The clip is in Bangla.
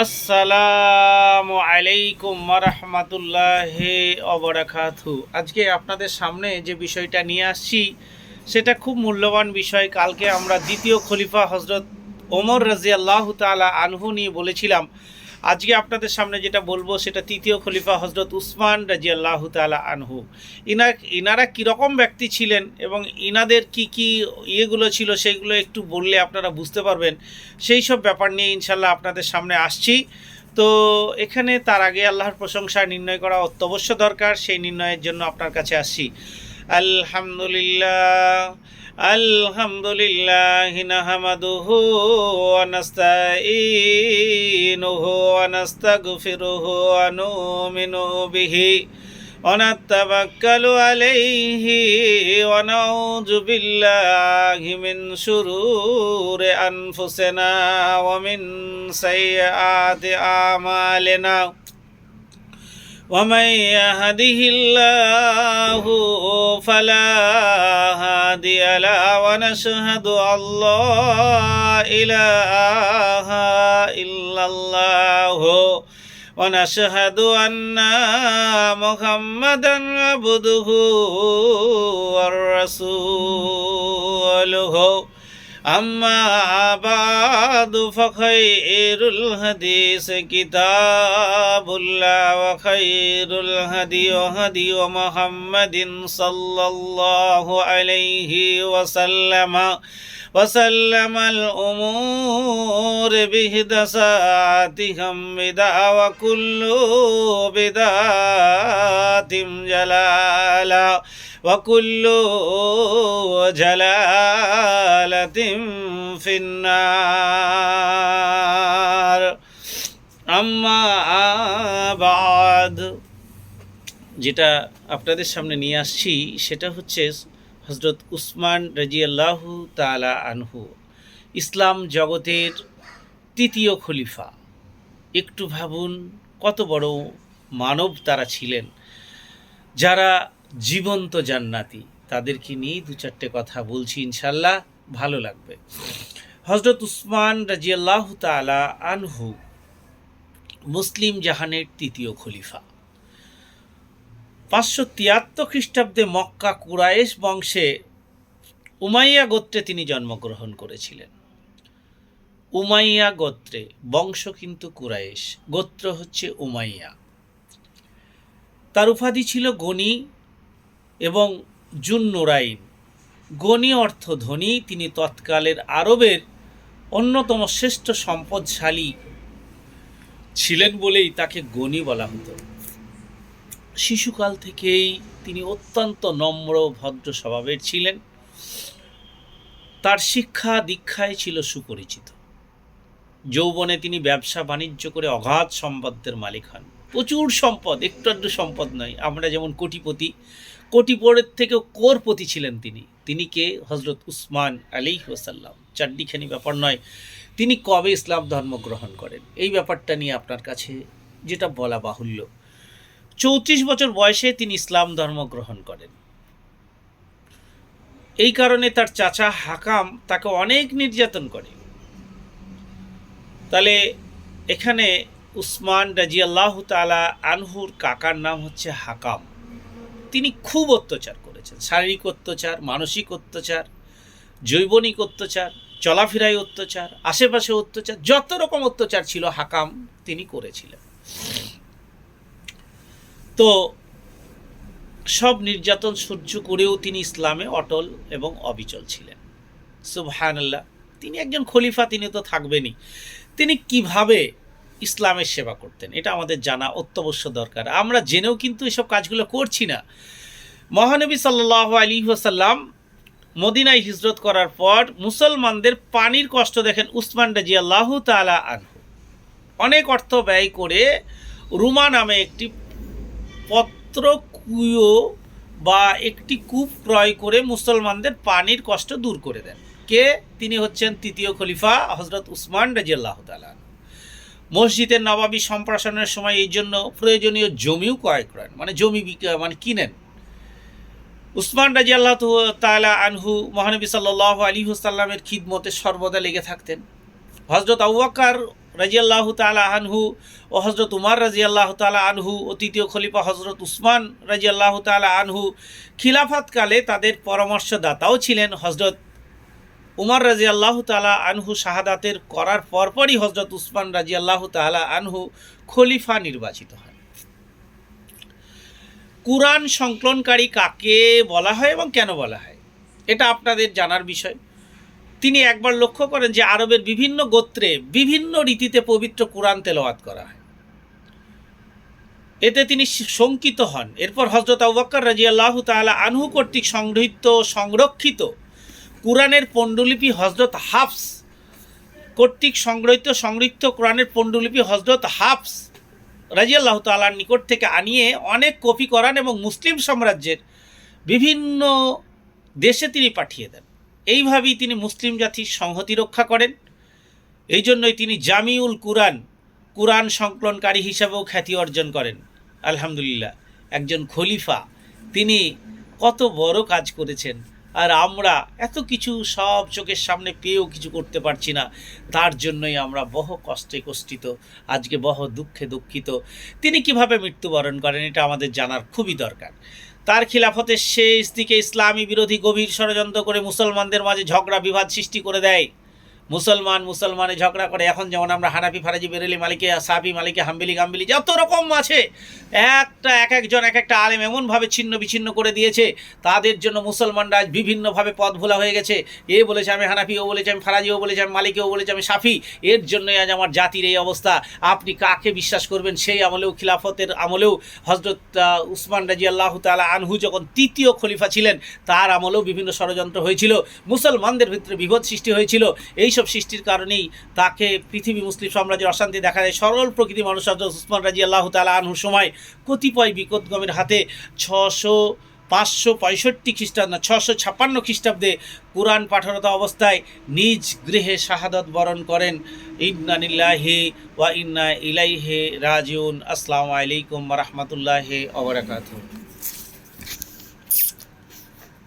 আসসালামু আলাইকুম রহমতুল্লাহ অবরাকাতু আজকে আপনাদের সামনে যে বিষয়টা নিয়ে আসছি, সেটা খুব মূল্যবান বিষয়। কালকে আমরা দ্বিতীয় খলিফা হজরত ওমর রাজিয়াল্লাহ তালা আনহু নিয়ে বলেছিলাম আজকে আপনাদের সামনে যেটা বলব, সেটা তৃতীয় খলিফা হজরত উসমান রাজি আল্লাহ তালা আনহু। ইনা, ইনারা কীরকম ব্যক্তি ছিলেন এবং ইনাদের কি কি ইয়েগুলো ছিল সেইগুলো একটু বললে আপনারা বুঝতে পারবেন। সেই সব ব্যাপার নিয়ে ইনশাল্লাহ আপনাদের সামনে আসছি। তো এখানে তার আগে আল্লাহর প্রশংসা নির্ণয় করা অত্যবশ্য দরকার, সেই নির্ণয়ের জন্য আপনার কাছে আসছি। আলহামদুলিল্লাহ আলহামদুলিল্লাহ নাহমাদুহু ওয়া নাস্তাঈনুহু ওয়া নাস্তাগফিরুহু ওয়া নুমিনু বিহি ونتوكل عليه ونعوذ بالله من شرور أنفسنا ومن سيئات أعمالنا ومن يهده الله فلا هادي له ونشهد أن لا إله إلا الله ونشهد أن محمدا عبده ورسوله أما بعد فخير الحديث كتاب الله وخير الهدي هدي محمد صلى الله عليه وسلم وسلم الأمور بهدساتهم بدا وكل بدات جلالا وكل جلالة في النار أما بعد যেটা আপনাদের সামনে নিয়ে আসছি সেটা হচ্ছে হজরত উসমান রাজিয়াল্লাহু তালা আনহু। ইসলাম জগতের তৃতীয় খলিফা। একটু ভাবুন, কত বড় মানব তারা ছিলেন। যারা জীবন্ত জান্নাতি, তাদেরকে নিয়ে দু চারটে কথা বলছি ইনশাল্লাহ ভালো লাগবে। হজরত উসমান রাজিয়াল্লাহ তালা আনহু, মুসলিম জাহানের তৃতীয় খলিফা। পাঁচশো তিয়াত্তর খ্রিস্টাব্দে মক্কা কুরায়েশ বংশে উমাইয়া গোত্রে তিনি জন্মগ্রহণ করেছিলেন। উমাইয়া গোত্রে বংশ কিন্তু কুরায়েশ গোত্র হচ্ছে উমাইয়া। তার উপাধি ছিল গনি এবং জুন নুরাইন গনি অর্থ ধনী, তিনি তৎকালের আরবের অন্যতম শ্রেষ্ঠ সম্পদশালী ছিলেন বলেই তাকে গনি বলা হতো। শিশুকাল থেকেই তিনি অত্যন্ত নম্র, ভদ্র স্বভাবের ছিলেন। তার শিক্ষা দীক্ষায় ছিল সুপরিচিত। যৌবনে তিনি ব্যবসা বাণিজ্য করে অগাধ সম্পদের মালিক হন। প্রচুর সম্পদ, একটু আধটু সম্পদ নয়। আমরা যেমন কোটিপতি, কোটিপরের থেকেও কোরপতি ছিলেন তিনি। তিনি কে? হজরত উসমান আলী ওসাল্লাম চারটিখানি ব্যাপার নয়। তিনি কবে ইসলাম ধর্ম গ্রহণ করেন? এই ব্যাপারটা নিয়ে আপনার কাছে যেটা বলা বাহুল্য। চৌত্রিশ বছর বয়সে তিনি ইসলাম ধর্ম গ্রহণ করেন। এই কারণে তার চাচা হাকাম তাকে অনেক নির্যাতন করে। তাহলে এখানে উসমান রাজি আল্লাহ তালা আনহুর কাকার নাম হচ্ছে হাকাম। তিনি খুব অত্যাচার করেছেন। শারীরিক অত্যাচার, মানসিক অত্যাচার, জৈবনিক অত্যাচার, চলাফেরায় অত্যাচার, আশেপাশে অত্যাচার, যত রকম অত্যাচার ছিল হাকাম তিনি করেছিলেন। তো সব নির্যাতন সহ্য করেও তিনি ইসলামে অটল এবং অবিচল ছিলেন। সুবহানাল্লাহ, তিনি একজন খলিফা, তিনি তো থাকবেনই। তিনি কীভাবে ইসলামের সেবা করতেন, এটা আমাদের জানা অত্যবশ্য দরকার। আমরা জেনেও কিন্তু এসব কাজগুলো করছি না। মহানবী সাল্লাহ আলী ওসাল্লাম মদিনায় হিজরত করার পর মুসলমানদের পানির কষ্ট দেখেন উসমান রাজি আল্লাহ তালা আনহু। অনেক অর্থ ব্যয় করে রুমা নামে একটি পত্র কুয়ো বা একটি কূপ ক্রয় করে মুসলমানদের পানির কষ্ট দূর করে দেন। কে? তিনি হচ্ছেন তৃতীয় খলিফা হজরত উসমান রাজিয়াল্লাহ তালান মসজিদের নবাবী সম্প্রসারণের সময় এই জন্য প্রয়োজনীয় জমিও ক্রয় করেন মানে জমি মানে কিনেন। উসমান রাজি আল্লাহ তালা আনহু মহানবী সাল্লাহ আলী হুসাল্লামের খিদমতে সর্বদা লেগে থাকতেন। হজরত আউয়াকার রাজিয়াল্লাহ তালা আনহু ও হজরত উমার রাজিয়াল্লাহ তালা আনহু ও তৃতীয় খলিফা হজরত উসমান রাজিয়াল্লাহ তালা আনহু খিলাফতকালে তাদের পরামর্শদাতাও ছিলেন হজরত উমার রাজি আল্লাহ তালা আনহু শাহাদাতের করার পরপরই হজরত উসমান রাজি আল্লাহ তালা আনহু খলিফা নির্বাচিত হন। কুরআন সংকলনকারী কাকে বলা হয় এবং কেন বলা হয়? এটা আপনাদের জানার বিষয়। তিনি একবার লক্ষ্য করেন যে আরবের বিভিন্ন গোত্রে বিভিন্ন রীতিতে পবিত্র কোরআন তেলাওয়াত করা হয়। এতে তিনি শঙ্কিত হন। এরপর হজরত আবুবকর রাজি আল্লাহ তালা আনহু কর্তৃক সংগৃহীত, সংরক্ষিত কোরআনের পণ্ডুলিপি হজরত হাফস কর্তৃক সংগ্রহিত সংরক্ষিত কোরআনের পণ্ডুলিপি হজরত হাফস রাজিয়াল্লাহ তালার নিকট থেকে আনিয়ে অনেক কপি করান এবং মুসলিম সাম্রাজ্যের বিভিন্ন দেশে তিনি পাঠিয়ে দেন। এইভাবেই তিনি মুসলিম জাতির সংহতি রক্ষা করেন। এই জন্যই তিনি জামিউল কুরআন কুরআন সংকলনকারী হিসাবেও খ্যাতি অর্জন করেন। আলহামদুলিল্লাহ, একজন খলিফা। তিনি কত বড় কাজ করেছেন। আর আমরা এত কিছু সব চোখের সামনে পেয়েও কিছু করতে পারছি না। তার জন্যই আমরা বহ কষ্টে কষ্টিত, আজকে বহ দুঃখে দুঃখিত। তিনি কীভাবে মৃত্যুবরণ করেন এটা আমাদের জানার খুবই দরকার। তার খিলাফতের শেষ দিকে ইসলামী বিরোধী গভীর ষড়যন্ত্র করে মুসলমানদের মাঝে ঝগড়া বিবাদ সৃষ্টি করে দেয়। মুসলমান, মুসলমানে ঝগড়া করে, এখন যেমন আমরা হানাফি, ফারাজি, বেরেলি, মালিকে সাবি মালিকে, হাম্বিলি, গাম্বিলি, যত রকম আছে, একটা, এক একজন, এক একটা আলেম এমনভাবে ছিন্ন বিচ্ছিন্ন করে দিয়েছে, তাদের জন্য মুসলমানরা আজ বিভিন্নভাবে পথ ভোলা হয়ে গেছে। এ বলেছে আমি হানাফি, ও বলেছে আমি ফারাজি, ও বলেছে আমি মালিকে, ও বলেছে আমি সাফি, এর জন্যই আজ আমার জাতির এই অবস্থা। আপনি কাকে বিশ্বাস করবেন? সেই আমলেও, খিলাফতের আমলেও হজরত উসমান রাজি আল্লাহ তালা আনহু যখন তৃতীয় খলিফা ছিলেন, তার আমলেও বিভিন্ন ষড়যন্ত্র হয়েছিল। মুসলমানদের ভিতরে বিভদ সৃষ্টি হয়েছিল। এইসব সৃষ্টির কারণেই তাকে পৃথিবী মুসলিম সাম্রাজ্যের অশান্তি দেখা দেয়। সরল প্রকৃতি মানুষ উসমান রাজি আল্লাহ তালা আনহুর সময় কতিপয় বিকটগমের হাতে ছশো পাঁচশো পঁয়ষট্টি খ্রিস্টাব্দ, ছশো ছাপ্পান্ন খ্রিস্টাব্দে কোরআন পাঠরত অবস্থায় নিজ গৃহে শাহাদত বরণ করেন। ইন্নানিল্লাহি ওয়া ইন্না ইলাইহে রাজিউন। আসসালামু আলাইকুম রহমতুল্লাহ অবরাকাতুহ